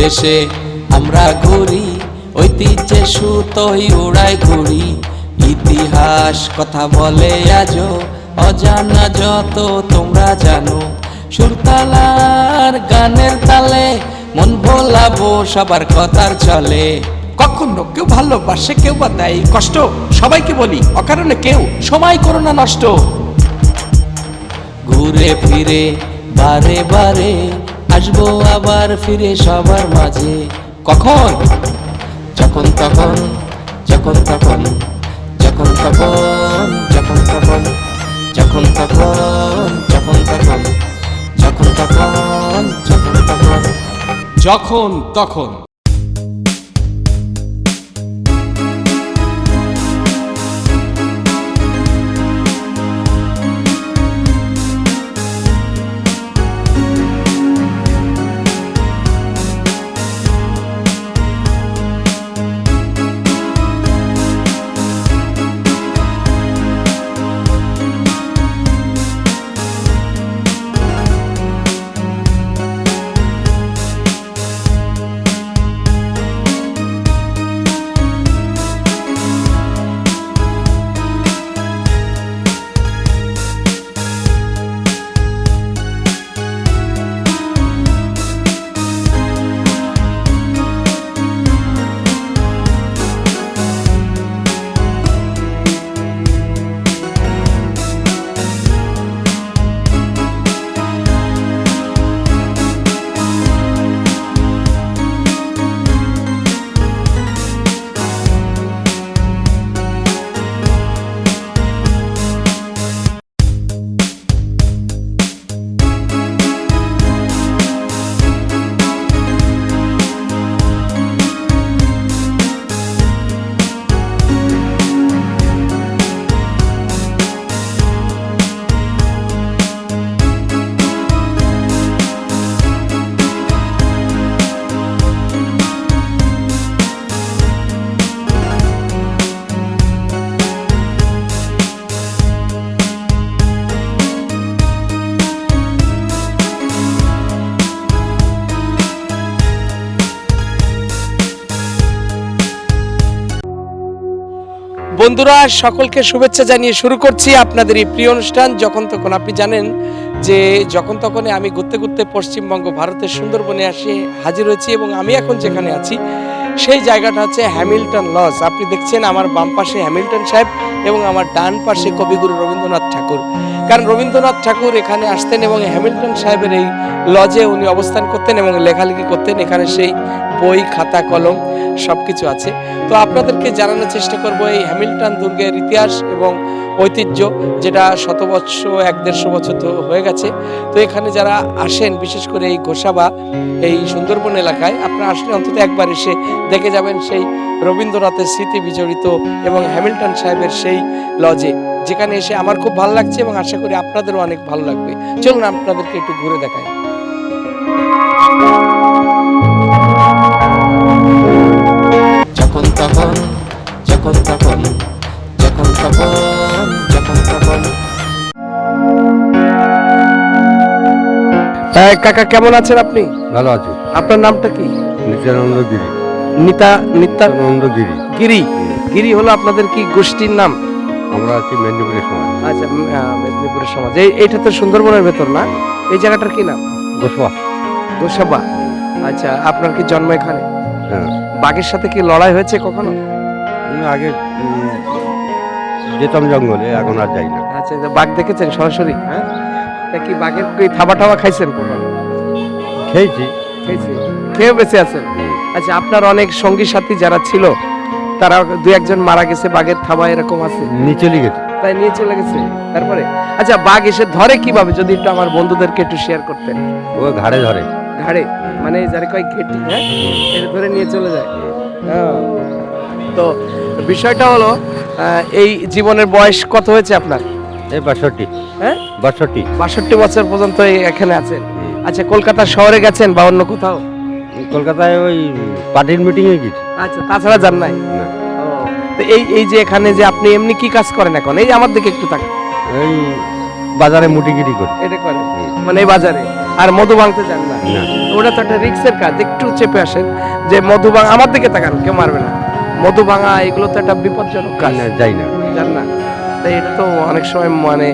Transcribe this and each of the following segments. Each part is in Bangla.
দেশে আমরা ঘুরি ঐতিহ্যে সুতোই উড়াই ঘুরি। ইতিহাস কথা বলে আজও অজানা যত তোমরা জানো। সুরতালার গানের তালে মন ভোলাবো সবার কথার চলে কখনো কেউ ভালোবাসে কেউ বা দেয় কষ্ট। সবাইকে বলি অকারণে কেউ সময় করো না নষ্ট। ঘুরে ফিরে বারে বারে আসব আবার ফিরে সবার মাঝে। কখন? যখন তখন যখন তখন যখন তখন যখন তখন যখন তখন যখন তখন যখন তখন যখন তখন। যখন তখন। বন্ধুরা, সকলকে শুভেচ্ছা জানিয়ে শুরু করছি আপনাদের এই প্রিয় অনুষ্ঠান। যখন তখন আপনি জানেন যে যখন তখন আমি ঘুরতে ঘুরতে পশ্চিমবঙ্গ, ভারতের সুন্দরবনে আসে হাজির হয়েছি এবং আমি এখন যেখানে আছি সেই জায়গাটা হচ্ছে হ্যামিল্টন লজ। আপনি দেখছেন আমার বাম পাশে হ্যামিল্টন সাহেব এবং আমার ডান পাশে কবিগুরু রবীন্দ্রনাথ ঠাকুর। কারণ রবীন্দ্রনাথ ঠাকুর এখানে আসতেন এবং হ্যামিল্টন সাহেবের এই লজে উনি অবস্থান করতেন এবং লেখালেখি করতেন। এখানে সেই বই, খাতা, কলম সব কিছু আছে। তো আপনাদেরকে জানানোর চেষ্টা করব এই হ্যামিল্টন দুর্গের ইতিহাস এবং ঐতিহ্য যেটা শত বৎসর এক দেড়শো বছর তো হয়ে গেছে। তো এখানে যারা আসেন, বিশেষ করে এই গোসাবা, এই সুন্দরবন এলাকায়, আপনারা আসলে অন্তত একবার এসে দেখে যাবেন সেই রবীন্দ্রনাথের স্মৃতি বিজড়িত এবং হ্যামিল্টন সাহেবের সেই লজে, যেখানে এসে আমার খুব ভালো লাগছে এবং আশা করি আপনাদেরও অনেক ভালো লাগবে। চলুন আপনাদেরকে একটু ঘুরে তখন যখন তখন যখন তখন যখন তখন কাকা কেমন আছেন আপনি? ভালো আছি। আপনার নামটা কি? নিত্যানন্দ গিরি নিতা? নিত্যা নিত্যানন্দ গিরি। গিরি গিরি হলো আপনাদের কি গোষ্ঠীর নাম? আমরা আছি মেদিনীপুরের সময় আচ্ছা মেদিনীপুরের সমাজ। এই এইটা তো সুন্দরবনের ভেতর না? এই জায়গাটার কি নাম? গোসবা। গোসাবা। আচ্ছা আপনার কি জন্ম এখানে? হ্যাঁ। বাঘের সাথে কি লড়াই হয়েছে কখনো? আমি আগে যেতাম জঙ্গলে এখন আর যাই না। আচ্ছা বাঘ দেখেছেন সরাসরি? হ্যাঁ? তা কি বাঘের কি থাবা টাবা খাইছেন কখনো খেয়েছি। খেয়েছি খেয়ে বেঁচে আছেন? আচ্ছা আপনার অনেক সঙ্গী সাথী যারা ছিল তারা দু একজন মারা গেছে বাঘের থাবা এরকম আছে? নিচে গেছি। তাই নিয়ে চলে গেছে? তারপরে? আচ্ছা বাঘ এসে ধরে কীভাবে? যদি একটু আমার বন্ধুদেরকে একটু শেয়ার করতেন। ও ঘাড়ে ধরে। ঘাড়ে? মানে যারা কয় ঘেটি হ্যাঁ? এটা ধরে নিয়ে চলে যায়। হ্যাঁ। তো বিষয়টা হলো এই জীবনের বয়স কত হয়েছে আপনার? এই বাষট্টি। হ্যাঁ? বাষট্টি। বাষট্টি বছর পর্যন্ত এখানে আছেন। আচ্ছা কলকাতা শহরে গেছেন বা অন্য কোথাও? কলকাতায় ওই পার্টির মিটিংয়ে গেছি। আচ্ছা তাছাড়া যান নাই? তো এই এই যে এখানে যে আপনি এমনি কি কাজ করেন এখন? এই আমার দিকে একটু তাকান। এই বাজারে মুটিগিরি করি। এটা হুম। মানে এই বাজারে? আর মধু ভাঙতে যান না? না। ওটা তো একটা রিক্সের কাজ। একটু চেপে আসেন। যে মধু ভাঙা আমার দিকে তাকান কেউ মারবে না। মধু ভাঙা এগুলো তো একটা বিপজ্জনক কাজ। যাই না। জান না। তাই এটা তো অনেক সময় মানে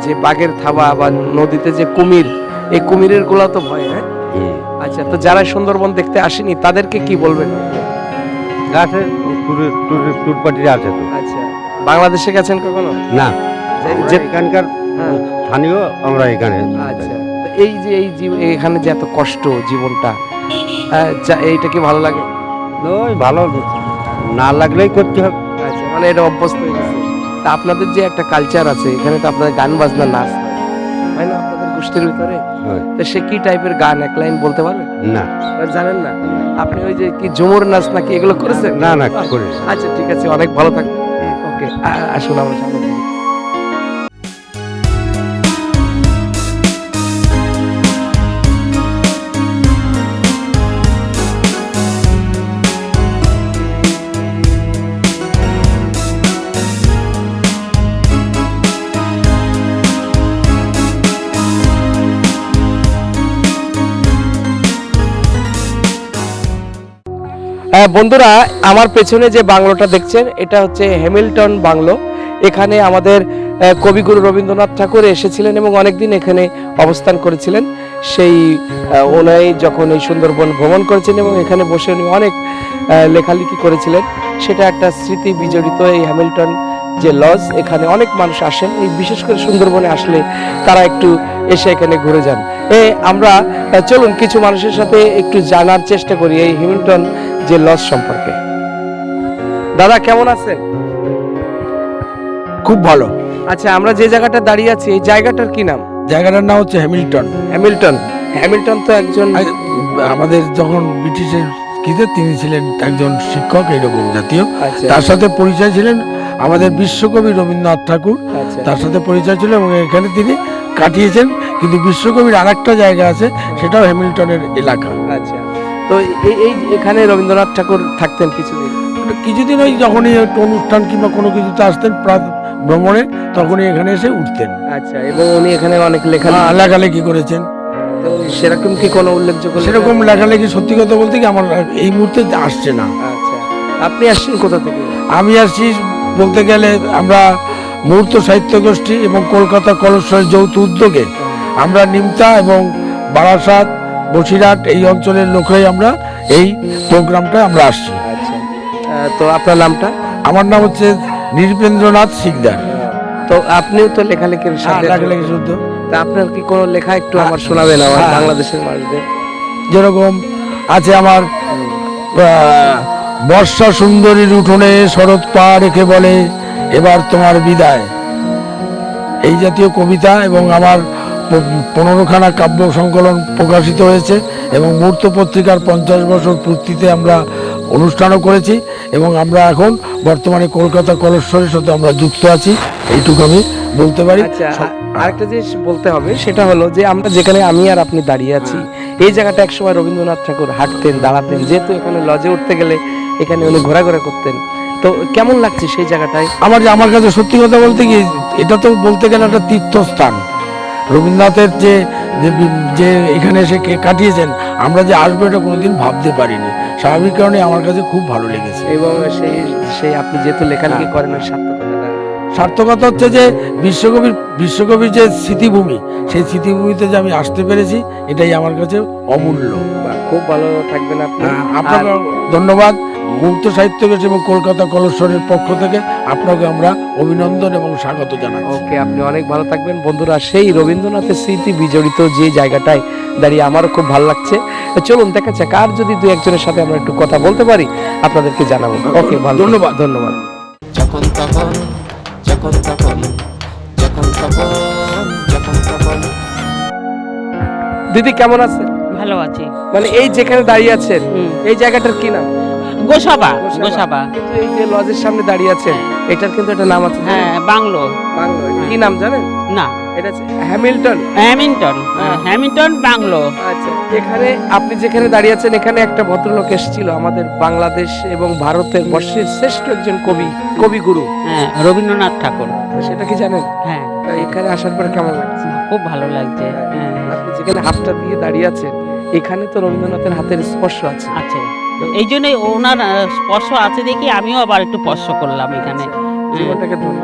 যে বাঘের থাবা বা নদীতে যে কুমির এই কুমিরেরগুলো তো ভয় হ্যাঁ। আচ্ছা তো যারা সুন্দরবন দেখতে আসেনি তাদেরকে কি বলবেন? আছে ট্যুর- আছে তো। আচ্ছা বাংলাদেশে গেছেন কখনো? না। যে- এখানকার হ্যাঁ। স্থানীয় আমরা এখানে আচ্ছা এই যে এই এখানে যে এত কষ্ট জীবনটা আহ, যা- এইটা কি ভালো লাগে? ভালো। না লাগলেই করতে হবে। আচ্ছা মানে এটা অভ্যস্ত হয়ে গেছে। তা আপনাদের যে একটা কালচার আছে এখানে তো আপনাদের গান বাজনা নাচ হয় না আপনাদের গোষ্ঠীর ভিতরে। তো সে কি টাইপের গান এক লাইন বলতে পারবেন? না। জানেন না? আপনি ওই যে কি ঝুমুর নাচ নাকি এগুলো করেছেন? না না করে আচ্ছা ঠিক আছে অনেক ভালো থাকবেন। ওকে আসুন আমরা সামনে। বন্ধুরা, আমার পেছনে যে বাংলোটা দেখছেন, এটা হচ্ছে হ্যামিল্টন বাংলো। এখানে আমাদের কবিগুরু রবীন্দ্রনাথ ঠাকুর এসেছিলেন এবং অনেকদিন এখানে অবস্থান করেছিলেন। সেই ওনাই যখন এই সুন্দরবন ভ্রমণ করেছেন এবং এখানে বসে উনি অনেক লেখালেখি করেছিলেন। সেটা একটা স্মৃতি বিজড়িত এই হ্যামিল্টন যে লজ। এখানে অনেক মানুষ আসেন। এই বিশেষ করে সুন্দরবনে আসলে তারা একটু এসে এখানে ঘুরে যান। এ, আমরা চলুন, কিছু মানুষের সাথে একটু জানার চেষ্টা করি এই হ্যামিল্টন যে লজ সম্পর্কে। দাদা কেমন আছেন? খুব ভালো। আচ্ছা আমরা যে জায়গাটা দাঁড়িয়ে আছি এই জায়গাটার কি নাম? জায়গাটার নাম হচ্ছে হ্যামিল্টন। হ্যামিল্টন। হ্যামিল্টন তো একজন আমাদের যখন ব্রিটিশের কিতে তিনি ছিলেন একজন শিক্ষক এইরকম জাতীয়। আচ্ছা। তার সাথে পরিচয় ছিলেন আমাদের বিশ্বকবি রবীন্দ্রনাথ ঠাকুর। আচ্ছা। তার সাথে পরিচয় ছিল এবং এখানে তিনি কাটিয়েছেন। কিন্তু বিশ্বকবির আরেকটা জায়গা আছে সেটাও হ্যামিল্টনের এলাকা। আচ্ছা। তো এই এখানে রবীন্দ্রনাথ ঠাকুর থাকতেন কিছুদিন। কিছুদিন ওই যখনই একটু অনুষ্ঠান কিংবা কোনো কিছুতে আসতেন ভ্রমণে তখনই এখানে এসে উঠতেন। আচ্ছা এবং উনি এখানে অনেক লেখা হ্যাঁ, লেখালেখি করেছেন। সেরকম কি কোনো উল্লেখযোগ্য সেরকম লেখালেখি সত্যি কথা বলতে কি আমার এই মুহূর্তে আসছে না। আচ্ছা আপনি আসছেন কোথা থেকে? আমি আসছি বলতে গেলে আমরা মুহূর্ত সাহিত্য গোষ্ঠী এবং কলকাতা কলসের যৌথ উদ্যোগে। আমরা নিমতা এবং বারাসাত বসিরহাট এই অঞ্চলের লোকরাই আমরা এই প্রোগ্রামটা আমরা আসছি। আচ্ছা। তো আপনার নামটা? আমার নাম হচ্ছে নৃপেন্দ্রনাথ শিকদার তো আপনিও তো লেখালেখির সাথে লেখালেখি শুদ্ধ তা আপনার কি কোনো লেখা একটু আমার শোনাবেন আমার হ্যাঁ। বাংলাদেশের মানুষদের? যেরকম আছে আমার বর্ষা সুন্দরীর উঠোনে শরৎ পা রেখে বলে এবার তোমার বিদায়। এই জাতীয় কবিতা এবং আমার পনেরোখানা কাব্য সংকলন প্রকাশিত হয়েছে এবং মূর্ত পত্রিকার পঞ্চাশ বছর পূর্তিতে আমরা অনুষ্ঠানও করেছি এবং আমরা এখন বর্তমানে কলকাতা কলেশ্বরের সাথে আমরা যুক্ত আছি। এইটুকু আমি বলতে পারি। আচ্ছা আরেকটা জিনিস বলতে হবে সেটা হলো যে আমরা যেখানে আমি আর আপনি দাঁড়িয়ে আছি এই জায়গাটা একসময় রবীন্দ্রনাথ ঠাকুর হাঁটতেন দাঁড়াতেন যেহেতু এখানে লজে উঠতে গেলে এখানে উনি ঘোরাঘোরা করতেন। তো কেমন লাগছে সেই জায়গাটায়? আমার যে আমার কাছে সত্যি কথা বলতে কি এটা তো বলতে গেলে একটা তীর্থস্থান। রবীন্দ্রনাথের যে যে এখানে এসে কাটিয়েছেন আমরা যে আসব এটা কোনোদিন ভাবতে পারিনি। স্বাভাবিক কারণে আমার কাছে খুব ভালো লেগেছে। এবং সেই সেই আপনি যেহেতু লেখালেখি হ্যাঁ। করেন ওই সার্থকতা হচ্ছে যে বিশ্বকবির বিশ্বকবির যে স্মৃতিভূমি সেই স্মৃতিভূমিতে যে আমি আসতে পেরেছি এটাই আমার কাছে অমূল্য। খুব ভালো থাকবেন আপনি। হ্যাঁ, আপনাকে ধন্যবাদ। মুক্ত সাহিত্য গোষ্ঠী এবং কলকাতা কলেশ্বরের পক্ষ থেকে আপনাকে আমরা অভিনন্দন এবং স্বাগত জানাচ্ছি। ওকে আপনি অনেক ভালো থাকবেন। বন্ধুরা সেই রবীন্দ্রনাথের স্মৃতি বিজড়িত যে জায়গাটায় দাঁড়িয়ে আমারও খুব ভালো লাগছে। চলুন দেখা যাক আর যদি দু একজনের সাথে আমরা একটু কথা বলতে পারি আপনাদেরকে জানাব। ওকে ভালো ধন্যবাদ। ধন্যবাদ। যখন তখন যখন তখন যখন তখন যখন তখন। দিদি কেমন আছেন ভালো আছি। মানে এই যেখানে দাঁড়িয়ে আছেন এই জায়গাটার কি নাম? গোসাবা গোসাবা। কিন্তু এই যে লজের সামনে দাঁড়িয়ে আছেন এটার কিন্তু একটা নাম আছে। হ্যাঁ বাংলো। বাংলো কি নাম জানেন? না। এটা হ্যামিল্টন হ্যামিল্টন হ্যাঁ, হ্যামিল্টন বাংলো। আচ্ছা এখানে আপনি যেখানে দাঁড়িয়ে আছেন এখানে একটা ভদ্রলোক এসেছিল আমাদের বাংলাদেশ এবং ভারতের বর্ষের শ্রেষ্ঠ একজন কবি কবিগুরু হ্যাঁ রবীন্দ্রনাথ ঠাকুর। সেটা কি জানেন? হ্যাঁ। এখানে আসার পর কেমন লাগছে? খুব ভালো লাগছে। হ্যাঁ। আপনি যেখানে হাতটা দিয়ে দাঁড়িয়ে আছেন এখানে তো রবীন্দ্রনাথের হাতের স্পর্শ আছে। আছে। এই জন্যই ওনার স্পর্শ আছে দেখি আমিও আবার একটু স্পর্শ করলাম এখানে। হ্যাঁ, জীবনটাকে ধন্য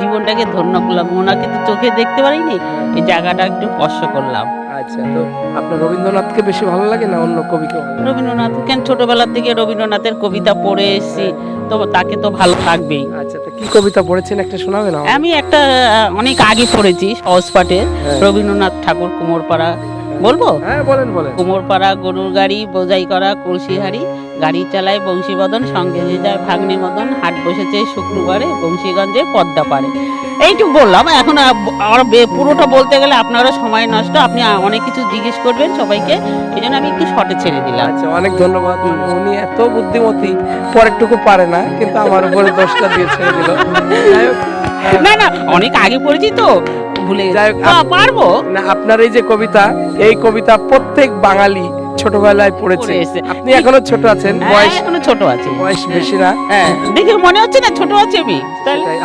জীবনটাকে ধন্য করলাম। ওনাকে তো চোখে দেখতে পারিনি এই জায়গাটা একটু স্পর্শ করলাম। আচ্ছা তো আপনার রবীন্দ্রনাথকে বেশি ভালো লাগে না অন্য কবিকে ভালো লাগে? রবীন্দ্রনাথ কেন ছোটবেলা থেকে রবীন্দ্রনাথের কবিতা পড়ে এসেছি তো তাকে তো ভালো লাগবেই। আচ্ছা তো কি কবিতা পড়েছেন একটা শোনাবেন? আমি একটা অনেক আগে পড়েছি সহজ পাঠের হ্যাঁ। রবীন্দ্রনাথ ঠাকুর কুমোরপাড়া। বলব? হ্যাঁ বলেন বলেন। কুমোরপাড়া গরুর গাড়ি বোঝাই করা কলসি হাড়ি গাড়ি চালায় বংশীবদন সঙ্গে যায় ভাগ্নে মদন হাট বসেছে শুক্রবারে বংশীগঞ্জে পদ্মা পারে এইটুকু বললাম এখন আর পুরোটা বলতে গেলে আপনারও সময় নষ্ট আপনি অনেক কিছু জিজ্ঞেস করবেন সবাইকে এই জন্য আমি একটু শর্টে ছেড়ে দিলাম। আচ্ছা অনেক ধন্যবাদ। উনি এত বুদ্ধিমতী পরেরটুকু পারে না কিন্তু আমার উপরে দশটা দিয়ে ছেড়ে দিল। না না অনেক আগে পড়েছি তো ভুলে পারব। না আপনার এই যে কবিতা এই কবিতা প্রত্যেক বাঙালি ছোটবেলায় পড়েছে। পড়ে আপনি এখনও ছোট আছেন? হ্যাঁ, বয়স এখনও ছোট আছে। বয়স বেশি না হ্যাঁ। দেখে মনে হচ্ছে না ছোট আছে আমি?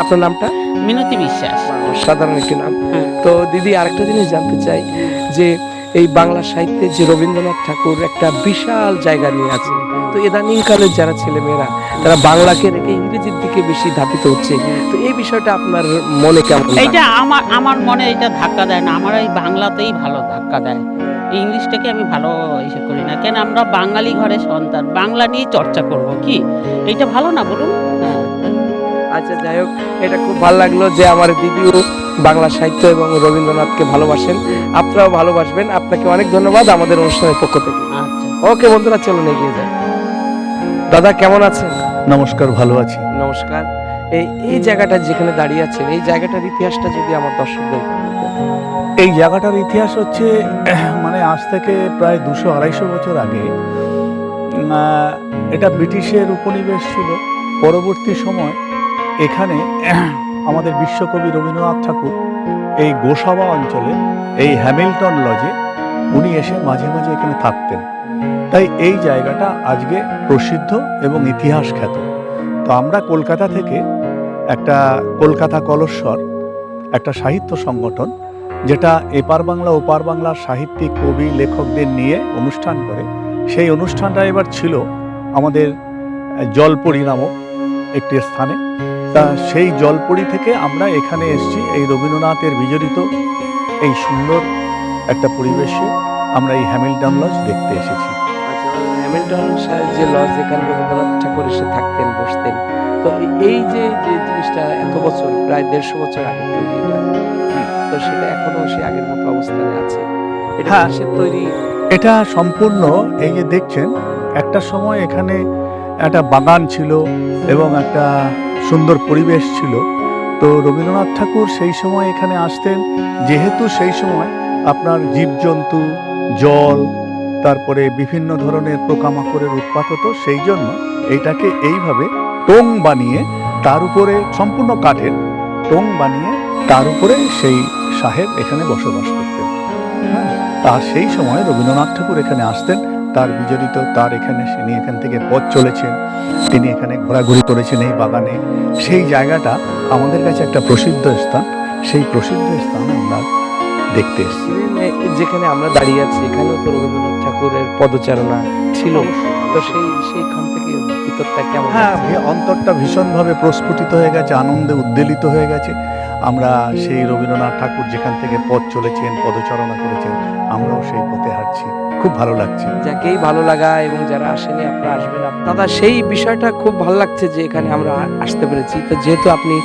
আপনার নামটা? মিনতি বিশ্বাস। সাধারণ একটি নাম। হ্যাঁ। তো দিদি আরেকটা জিনিস জানতে চাই যে এই বাংলা সাহিত্যে যে রবীন্দ্রনাথ ঠাকুর একটা বিশাল জায়গা নিয়ে আছে তো ইদানিং কালের যারা ছেলেমেয়েরা তারা বাংলাকে রেখে ইংরেজির দিকে বেশি ধাপিত হচ্ছে। তো এই বিষয়টা আপনার মনে কেমন? এইটা আমার আমার মনে এটা ধাক্কা দেয় না। আমার এই বাংলাতেই ভালো ধাক্কা দেয়। ইংলিশটাকে আমি ভালো ইসে করি না। কেন আমরা বাঙালি ঘরে সন্তান বাংলা নিয়ে চর্চা করব কি? এটা ভালো না বলুন? হ্যাঁ। আচ্ছা যাই হোক এটা খুব ভালো লাগল যে আমার দিদিও বাংলা সাহিত্য এবং রবীন্দ্রনাথকে ভালোবাসেন। আপনারাও ভালোবাসবেন। আপনাকে অনেক ধন্যবাদ আমাদের অনুষ্ঠানের পক্ষ থেকে। আচ্ছা। ওকে বন্ধুরা চলুন এগিয়ে যান দাদা কেমন আছেন? নমস্কার ভালো আছি। নমস্কার। এই এই জায়গাটা যেখানে দাঁড়িয়ে আছেন এই জায়গাটার ইতিহাসটা যদি আমার দর্শকদের। এই জায়গাটার ইতিহাস হচ্ছে মানে আজ থেকে প্রায় দুশো আড়াইশো বছর আগে এটা ব্রিটিশের উপনিবেশ ছিল। পরবর্তী সময় এখানে আমাদের বিশ্বকবি রবীন্দ্রনাথ ঠাকুর এই গোসাবা অঞ্চলে, এই হ্যামিল্টন লজে উনি এসে মাঝে মাঝে এখানে থাকতেন। তাই এই জায়গাটা আজকে প্রসিদ্ধ এবং ইতিহাস খ্যাত। তো আমরা কলকাতা থেকে একটা কলকাতা কলস্বর, একটা সাহিত্য সংগঠন, যেটা এপার বাংলা, ওপার বাংলার সাহিত্যিক, কবি, লেখকদের নিয়ে অনুষ্ঠান করে, সেই অনুষ্ঠানটা এবার ছিল আমাদের জলপরি নামক একটি স্থানে। তা সেই জলপরি থেকে আমরা এখানে এসেছি এই রবীন্দ্রনাথের বিজড়িত এই সুন্দর একটা পরিবেশে আমরা এই হ্যামিল্টন লজ দেখতে এসেছি। আচ্ছা হ্যামিল্টন সাহেব যে লজ যেখানে রবীন্দ্রনাথ ঠাকুর এসে থাকতেন বসতেন তো এই- যে যে জিনিসটা এত বছর প্রায় দেড়শো বছর আগে তৈরি তো সেটা এখনও সে আগের মতো অবস্থানে আছে। এটা হ্যাঁ। তৈরি? এটা সম্পূর্ণ এই যে দেখছেন একটা সময় এখানে একটা বাগান ছিল এবং একটা সুন্দর পরিবেশ ছিল। তো রবীন্দ্রনাথ ঠাকুর সেই সময় এখানে আসতেন। যেহেতু সেই সময় আপনার জীবজন্তু, জল, তারপরে বিভিন্ন ধরনের পোকামাকড়ের উৎপাত হতো, সেই জন্য এইটাকে এইভাবে টোং বানিয়ে তার উপরে সম্পূর্ণ কাঠের টোং বানিয়ে তার উপরে সেই সাহেব এখানে বসবাস করতেন। হ্যাঁ আর সেই সময় রবীন্দ্রনাথ ঠাকুর এখানে আসতেন। তার বিজড়িত তার এখানে তিনি এখান থেকে পথ চলেছেন। তিনি এখানে ঘোরাঘুরি করেছেন এই বাগানে। সেই জায়গাটা আমাদের কাছে একটা প্রসিদ্ধ স্থান। সেই প্রসিদ্ধ স্থান আমরা দেখতে এসেছি। যেখানে আমরা দাঁড়িয়ে আছি এখানেও তো রবীন্দ্রনাথ ঠাকুরের পদচারণা ছিল। তো সেই সেইখান থেকে ভিতরটা কেমন হ্যাঁ অন্তরটা ভীষণভাবে প্রস্ফুটিত হয়ে গেছে আনন্দে উদ্বেলিত হয়ে গেছে। আমরা সেই রবীন্দ্রনাথ ঠাকুর যেখান থেকে পথ চলেছেন পদচারণা করেছেন আমরাও সেই পথে হাঁটছি। খুব ভালো লাগছে। যাকেই ভালো লাগা এবং যারা আসেনি আপনারা আসবেন। দাদা সেই বিষয়টা খুব ভালো লাগছে যে এখানে আমরা আসতে পেরেছি। তো যেহেতু আপনি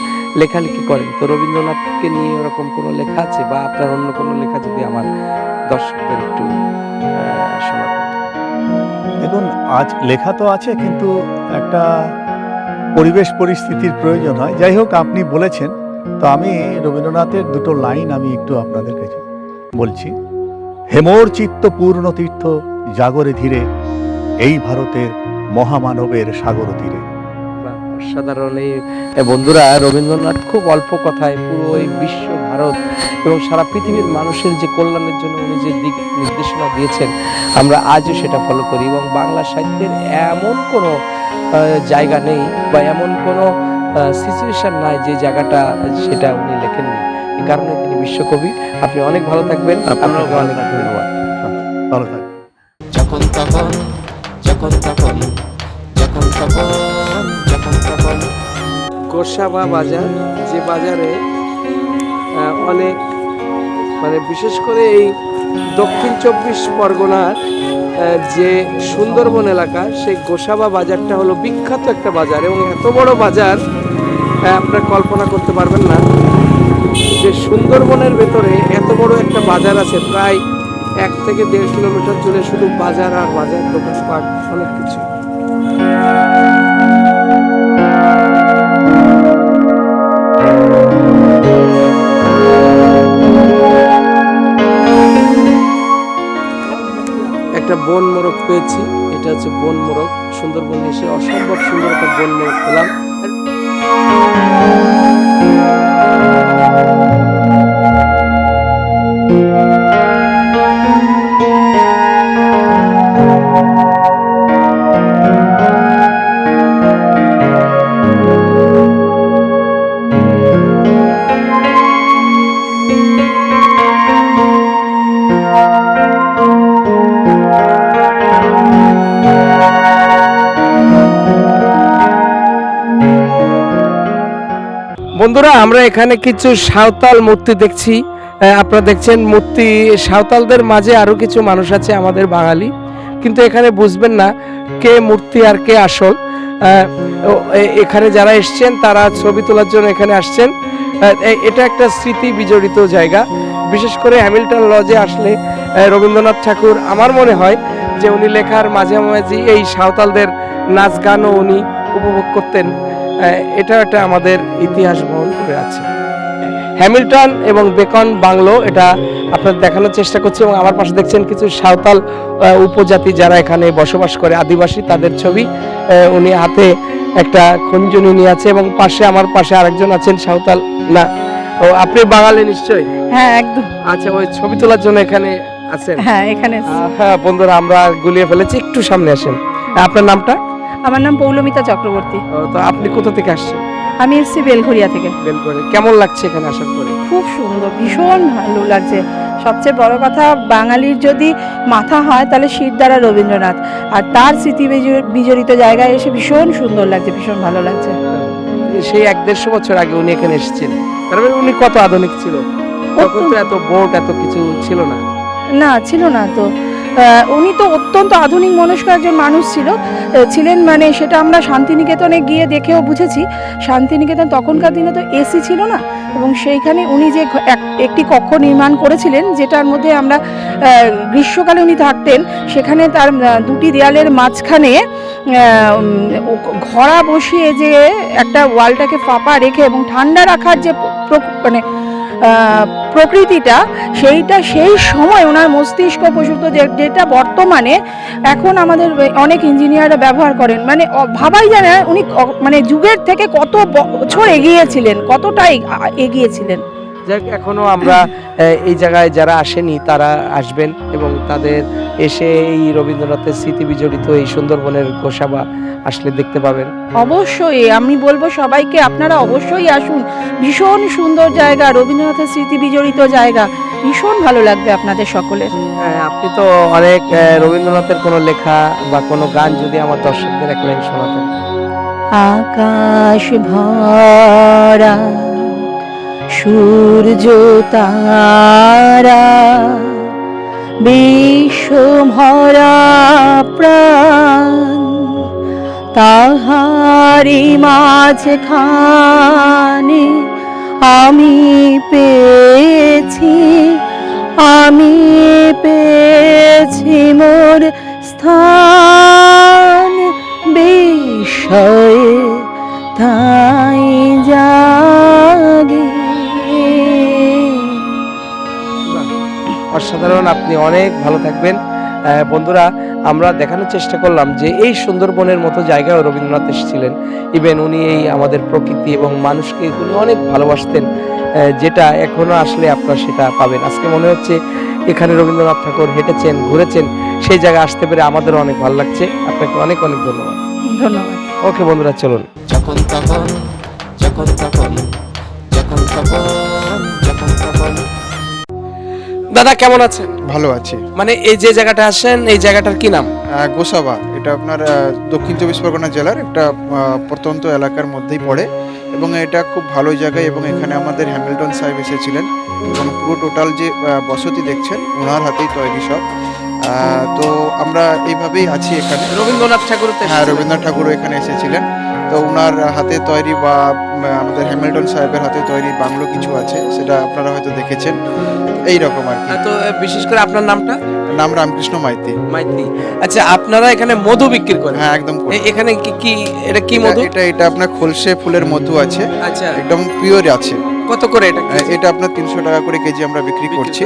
লেখালেখি করেন তো রবীন্দ্রনাথকে নিয়ে ওরকম কোনো লেখা আছে বা আপনার অন্য কোনো লেখা যদি আমার দর্শকদের একটু দেখুন আজ লেখা তো আছে কিন্তু একটা পরিবেশ পরিস্থিতির প্রয়োজন হয়। যাই হোক আপনি বলেছেন তো আমি রবীন্দ্রনাথের দুটো লাইন আমি একটু আপনাদের কাছে বলছি। হেমর চিত্ত পূর্ণ তীর্থ জাগরে ধীরে এই ভারতের মহামানবের সাগর তীরে। বাহ, অসাধারণ এই বন্ধুরা রবীন্দ্রনাথ খুব অল্প কথায় পুরো এই বিশ্ব ভারত এবং সারা পৃথিবীর মানুষের যে কল্যাণের জন্য উনি যে দিক নির্দেশনা দিয়েছেন আমরা আজও সেটা ফলো করি এবং বাংলা সাহিত্যের এমন কোনো জায়গা নেই বা এমন কোনো সিচুয়েশন নাই যে জায়গাটা সেটা উনি লেখেননি। এই কারণে তিনি বিশ্বকবি। আপনি অনেক ভালো থাকবেন। আপনাকে অনেক ধন্যবাদ। ভালো থাকবেন। যখন তখন যখন তখন যখন তখন যখন তখন। গোসাবা বাজার যে বাজারে অনেক মানে বিশেষ করে এই দক্ষিণ চব্বিশ পরগনার যে সুন্দরবন এলাকা সেই গোসাবা বাজারটা হলো বিখ্যাত একটা বাজার এবং এত বড় বাজার আপনারা কল্পনা করতে পারবেন না। যে সুন্দরবনের ভেতরে এত বড় একটা বাজার আছে, প্রায় এক থেকে দেড় কিলোমিটার জুড়ে শুধু বাজার আর বাজার দোকানপাট অনেক কিছু। একটা বন মোরগ পেয়েছি, এটা হচ্ছে বন মোরগ। সুন্দরবন এসে অসম্ভব সুন্দর একটা বন মোরগ পেলাম। বন্ধুরা, আমরা এখানে কিছু সাঁওতাল মূর্তি দেখছি। আপনারা দেখছেন মূর্তি, সাঁওতালদের মাঝে আরও কিছু মানুষ আছে আমাদের বাঙালি। কিন্তু এখানে বুঝবেন না কে মূর্তি আর কে আসল। এখানে যারা এসছেন, তারা ছবি তোলার জন্য এখানে আসছেন। এটা একটা স্মৃতি বিজড়িত জায়গা। বিশেষ করে হ্যামিল্টন লজে আসলে রবীন্দ্রনাথ ঠাকুর, আমার মনে হয় যে উনি লেখার মাঝামাঝি এই সাঁওতালদের নাচ গানও উনি উপভোগ করতেন। এটা একটা আমাদের ইতিহাস বহন করে আছে। হ্যামিল্টন এবং বেকন বাংলো এটা আপনার দেখানোর চেষ্টা করছি এবং আমার পাশে দেখছেন কিছু সাঁওতাল উপজাতি যারা এখানে বসবাস করে আদিবাসী তাদের ছবি। উনি হাতে একটা খঞ্জনি নিয়ে আছে এবং পাশে আমার পাশে আরেকজন আছেন সাঁওতাল। না ও আপনি বাঙালি নিশ্চয়ই? হ্যাঁ একদম। আচ্ছা ওই ছবি তোলার জন্য এখানে আছেন? হ্যাঁ এখানে হ্যাঁ বন্ধুরা আমরা গুলিয়ে ফেলেছি একটু সামনে আসেন। আপনার নামটা? আমার নাম পৌলমিতা চক্রবর্তী। তো আপনি কোথা থেকে আসছেন? আমি এসেছি বেলঘরিয়া থেকে। বেলগড়ে কেমন লাগছে এখানে আসার পরে? খুব সুন্দর ভীষণ ভালো লাগছে। সবচেয়ে বড় কথা বাঙালির যদি মাথা হয় তাহলে শীত দ্বারা রবীন্দ্রনাথ। আর তার স্মৃতি বিজড়- বিজড়িত জায়গায় এসে ভীষণ সুন্দর লাগছে ভীষণ ভালো লাগছে। সেই এক দেড়শো বছর আগে উনি এখানে এসেছেন তার মানে উনি কত আধুনিক ছিল? তখন তো এত বোট এত কিছু ছিল না। না ছিল না তো। উনি তো অত্যন্ত আধুনিক মনস্ক একজন মানুষ ছিল ছিলেন মানে সেটা আমরা শান্তিনিকেতনে গিয়ে দেখেও বুঝেছি। শান্তিনিকেতন তখনকার দিনে তো এসি ছিল না এবং সেইখানে উনি যে এক- একটি কক্ষ নির্মাণ করেছিলেন, যেটার মধ্যে আমরা গ্রীষ্মকালে উনি থাকতেন, সেখানে তার দুটি দেয়ালের মাঝখানে ঘোড়া বসিয়ে যে একটা ওয়ালটাকে ফাঁপা রেখে এবং ঠান্ডা রাখার যে মানে প্রকৃতিটা, সেইটা সেই সময় ওনার মস্তিষ্ক প্রসূত যেটা বর্তমানে এখন আমাদের অনেক ইঞ্জিনিয়াররা ব্যবহার করেন। মানে ভাবাই যায় না উনি মানে যুগের থেকে কত বছর এগিয়েছিলেন, কতটাই এগিয়েছিলেন। যাক, এখনও আমরা এই জায়গায় যারা আসেনি, তারা আসবেন এবং তাদের এসে এই রবীন্দ্রনাথের স্মৃতি বিজড়িত এই সুন্দরবনের গোসাবা আসলে দেখতে পাবেন। অবশ্যই আমি বলব সবাইকে আপনারা অবশ্যই আসুন। ভীষণ সুন্দর জায়গা রবীন্দ্রনাথের স্মৃতি বিজড়িত জায়গা। ভীষণ ভালো লাগবে আপনাদের সকলের। হ্যাঁ, আপনি তো অনেক রবীন্দ্রনাথের কোনো লেখা বা কোনো গান যদি আমার দর্শকদের এক লাইন শোনাতেন। আকাশ ভরা সূর্য তারা বিশ্ব ভরা প্রাণ তাহারি মাঝখানে আমি পেয়েছি আমি পেয়েছি মোর স্থান। বিষয়ে তাই জাগে অসাধারণ আপনি অনেক ভালো থাকবেন। বন্ধুরা আমরা দেখানোর চেষ্টা করলাম যে এই সুন্দরবনের মতো জায়গায় রবীন্দ্রনাথ এসেছিলেন। ইভেন উনি এই আমাদের প্রকৃতি এবং মানুষকে উনি অনেক ভালোবাসতেন যেটা এখনও আসলে আপনারা সেটা পাবেন। আজকে মনে হচ্ছে এখানে রবীন্দ্রনাথ ঠাকুর হেঁটেছেন ঘুরেছেন সেই জায়গায় আসতে পেরে আমাদেরও অনেক ভালো লাগছে। আপনাকে অনেক অনেক ধন্যবাদ। ধন্যবাদ। ওকে বন্ধুরা চলুন। যখন তখন যখন তখন যখন তখন যখন দাদা কেমন আছেন? ভালো আছি। মানে এই যে জায়গাটা আসেন এই জায়গাটার কি নাম? গোসাবা। এটা আপনার দক্ষিণ চব্বিশ পরগনা জেলার একটা প্রত্যন্ত এলাকার মধ্যেই পড়ে এবং এটা খুব ভালো জায়গা এবং এখানে আমাদের হ্যামিল্টন সাহেব এসেছিলেন এবং পুরো টোটাল যে বসতি দেখছেন ওনার হাতেই তৈরি সব। তো আমরা এইভাবেই আছি এখানে। রবীন্দ্রনাথ ঠাকুর হ্যাঁ রবীন্দ্রনাথ ঠাকুরও এখানে এসেছিলেন। তো ওনার হাতে তৈরি বা আমাদের হ্যামিল্টন সাহেবের হাতে তৈরি বাংলো কিছু আছে সেটা আপনারা হয়তো দেখেছেন। এই রকম আর কি। তো বিশেষ করে আপনার নামটা? নাম রামকৃষ্ণ মাইতি। মাইতি। আচ্ছা আপনারা এখানে মধু বিক্রি করেন? হ্যাঁ একদম। এখানে কি কি এটা কি মধু? এটা এটা আপনার খোলসে ফুলের মধু আছে। আচ্ছা। একদম পিওর আছে। কত করে এটা? এটা আপনার তিনশো টাকা করে কেজি আমরা বিক্রি করছি।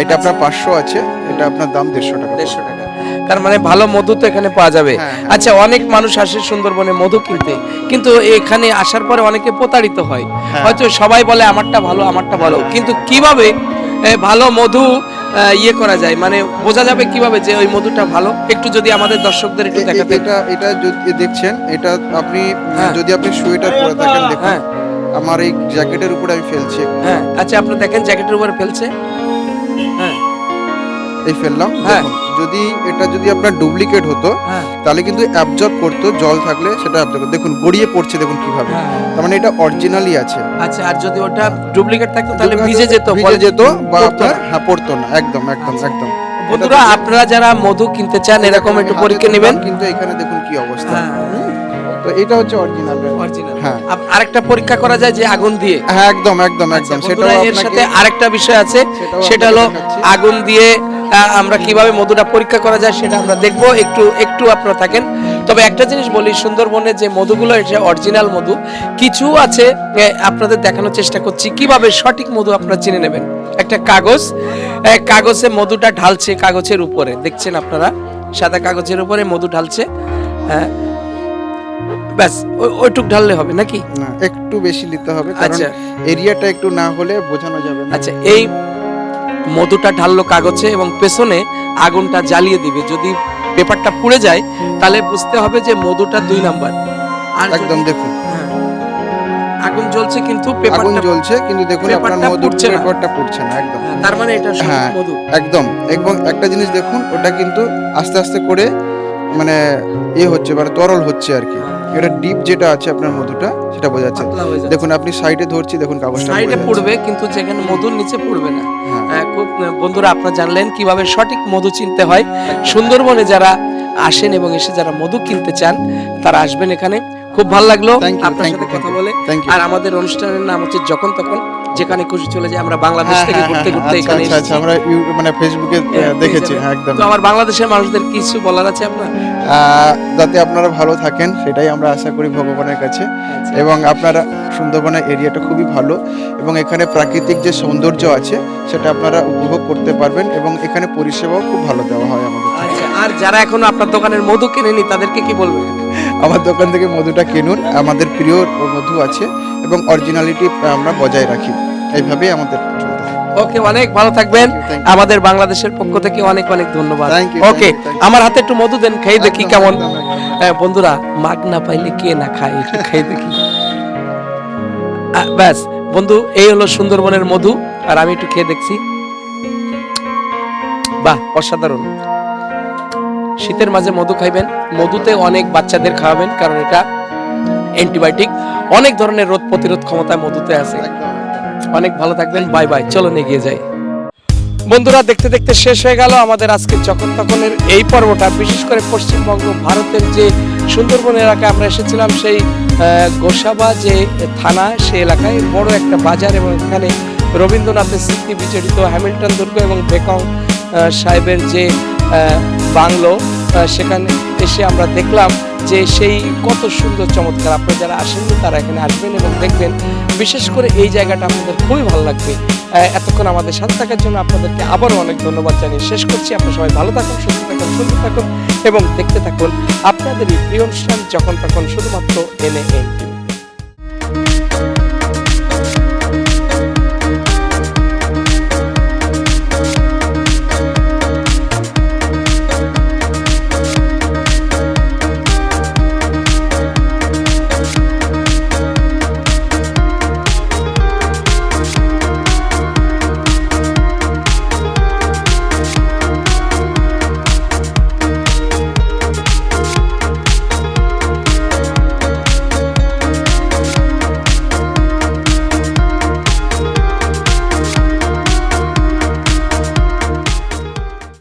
এটা আপনার পাঁচশো আছে এটা আপনার দাম দেড়শো টাকা। দেড়শো টাকা। তার মানে ভালো মধু তো এখানে পাওয়া যাবে। হ্যাঁ, হ্যাঁ। আচ্ছা অনেক মানুষ আসে সুন্দরবনে মধু কিনতে। কিন্তু এখানে আসার পরে অনেকে প্রতারিত হয়। হ্যাঁ। হয়তো সবাই বলে আমারটা ভালো আমারটা ভালো। কিন্তু কীভাবে ভালো মধু ইয়ে করা যায়? মানে বোঝা যাবে কীভাবে যে ওই মধুটা ভালো? একটু যদি আমাদের দর্শকদের একটু দেখাতে। এটা এটা যদি দেখছেন এটা আপনি হ্যাঁ। যদি আপনি সোয়েটার পরে থাকেন দেখুন হ্যাঁ। আমার এই জ্যাকেটের উপরে আমি ফেলছি। হ্যাঁ। আচ্ছা আপনি দেখেন জ্যাকেটের উপরে ফেলছে? হ্যাঁ। এই ফেললাম হ্যাঁ। যদি এটা যদি আপনার ডুপ্লিকেট হতো হ্যাঁ। তাহলে কিন্তু অ্যাবজর্ব করতো জল থাকলে সেটা অ্যাবজর্ব দেখুন গড়িয়ে পড়ছে দেখুন কীভাবে। হ্যাঁ। তার মানে এটা অরিজিনালি আছে। আচ্ছা আর যদি ওটা ডুপ্লিকেট থাকতো তাহলে ভিজে যেত ভিজে যেত বা আপনার না। হ্যাঁ পড়তো না। একদম একদম একদম। বন্ধুরা আপনারা যারা মধু কিনতে চান এরকম একটু পরীক্ষা নেবেন। কিন্তু এখানে দেখুন কি অবস্থা। তো এটা হচ্ছে অরিজিনাল অরিজিনাল হ্যাঁ। আরেকটা পরীক্ষা করা যায় যে আগুন দিয়ে। হ্যাঁ একদম একদম একদম। আচ্ছা, সেটাও বন্ধুরা, এর সাথে আরেকটা বিষয় আছে। সেটা হলো আগুন দিয়ে আমরা কীভাবে মধুটা পরীক্ষা করা যায় সেটা আমরা দেখব। একটু একটু আপনারা থাকেন। তবে একটা জিনিস বলি সুন্দরবনে যে মধুগুলো এটা অরিজিনাল মধু কিছু আছে আপনাদের দেখানোর চেষ্টা করছি। কীভাবে সঠিক মধু আপনারা চিনে নেবেন? একটা কাগজ কাগজে মধুটা ঢালছে কাগজের উপরে। দেখছেন আপনারা? সাদা কাগজের উপরে মধু ঢালছে। হ্যাঁ। ব্যাস ওই- ওইটুক ঢাললে হবে নাকি? একটু বেশি নিতে হবে কারণ আচ্ছা। এরিয়াটা একটু না হলে বোঝানো যাবে না। আচ্ছা এই মধুটা ঢাললো কাগজে এবং পেছনে আগুনটা জ্বালিয়ে দিবে। যদি পেপারটা পুড়ে যায় তাহলে বুঝতে হবে যে মধুটা দুই নাম্বার। আর একদম দেখুন। হ্যাঁ, আগুন জ্বলছে কিন্তু আগুন জ্বলছে কিন্তু দেখুন আপনার না। পেপারটা পুড়ছে না একদম। হ্যাঁ, তার মানে এটা হ্যাঁ। মধু। একদম। এবং একটা জিনিস দেখুন ওটা কিন্তু আস্তে আস্তে করে মানে এ হচ্ছে মানে তরল হচ্ছে আর কি। এটা ডিপ যেটা আছে আপনার মধুটা সেটা বোঝাচ্ছে। দেখুন আপনি সাইডে ধরছি দেখুন কাগজটা সাইডে পড়বে কিন্তু যেখানে মধুর নিচে পড়বে না। হ্যাঁ, খুব বন্ধুরা আপনারা জানলেন কীভাবে সঠিক মধু চিনতে হয়। সুন্দরবনে যারা আসেন এবং এসে যারা মধু কিনতে চান তারা আসবেন এখানে। খুব ভালো লাগল আপনার সাথে কথা বলে। আর আমাদের অনুষ্ঠানের নাম হচ্ছে যখন তখন। যেখানে খুশি চলে যায় আমরা বাংলাদেশ হ্যাঁ, থেকে হ্যাঁ, ঘুরতে হ্যাঁ, ঘুরতে আচ্ছা, এখানে আচ্ছা, আচ্ছা, আমরা মানে ফেসবুকে দেখেছি। একদম। তো আমার বাংলাদেশের মানুষদের কিছু বলার আছে আপনার? যাতে আপনারা ভালো থাকেন সেটাই আমরা আশা করি ভগবানের কাছে। এবং আপনারা সুন্দরবনের এরিয়াটা খুবই ভালো এবং এখানে প্রাকৃতিক যে সৌন্দর্য আছে সেটা আপনারা উপভোগ করতে পারবেন এবং এখানে পরিষেবাও খুব ভালো দেওয়া হয় আমাদের আর যারা এখনও আপনার দোকানের মধু কিনেনি তাদেরকে কি বলবেন? আমার দোকান থেকে মধুটা কিনুন। আমাদের প্রিয় মধু আছে এবং অরিজিনালিটি আমরা বজায় রাখি। এইভাবেই আমাদের ওকে অনেক ভালো থাকবেন. আমাদের বাংলাদেশের পক্ষ থেকে অনেক অনেক ধন্যবাদ। ওকে. আমার হাতে একটু মধু দেন খেয়ে দেখি কেমন। হ্যাঁ, বন্ধুরা মাগ না পাইলে কে না খায় একটু খেয়ে দেখি। ব্যাস বন্ধু এই হলো সুন্দরবনের মধু আর আমি একটু খেয়ে দেখছি। বাহ অসাধারণ। শীতের মাঝে মধু খাইবেন। মধুতে অনেক বাচ্চাদের খাওয়াবেন, কারণ এটা অ্যান্টিবায়োটিক। অনেক ধরনের রোগ প্রতিরোধ ক্ষমতা মধুতে আছে। অনেক ভালো থাকবেন, বাই বাই। চলো এগিয়ে যাই। বন্ধুরা, দেখতে দেখতে শেষ হয়ে গেল আমাদের আজকে যখন তখনের এই পর্বটা। বিশেষ করে পশ্চিমবঙ্গ, ভারতের যে সুন্দরবন এলাকায় আমরা এসেছিলাম, সেই গোসাবা যে থানা, সেই এলাকায় বড় একটা বাজার এবং এখানে রবীন্দ্রনাথের স্মৃতি বিচরিত, হ্যামিল্টন দুর্গ এবং বেকং সাহেবের যে বাংলো সেখানে এসে আমরা দেখলাম যে সেই কত সুন্দর, চমৎকার আপনারা যারা আসেননি তারা এখানে আসবেন এবং দেখবেন, বিশেষ করে এই জায়গাটা আপনাদের খুবই ভালো লাগবে। এতক্ষণ আমাদের সাথে থাকার জন্য আপনাদেরকে আবারও অনেক ধন্যবাদ জানিয়ে শেষ করছি। আপনারা সবাই ভালো থাকুন, সুস্থ থাকুন, সুন্দর থাকুন এবং দেখতে থাকুন আপনাদের এই প্রিয় অনুষ্ঠান যখন তখন শুধুমাত্র এনে এন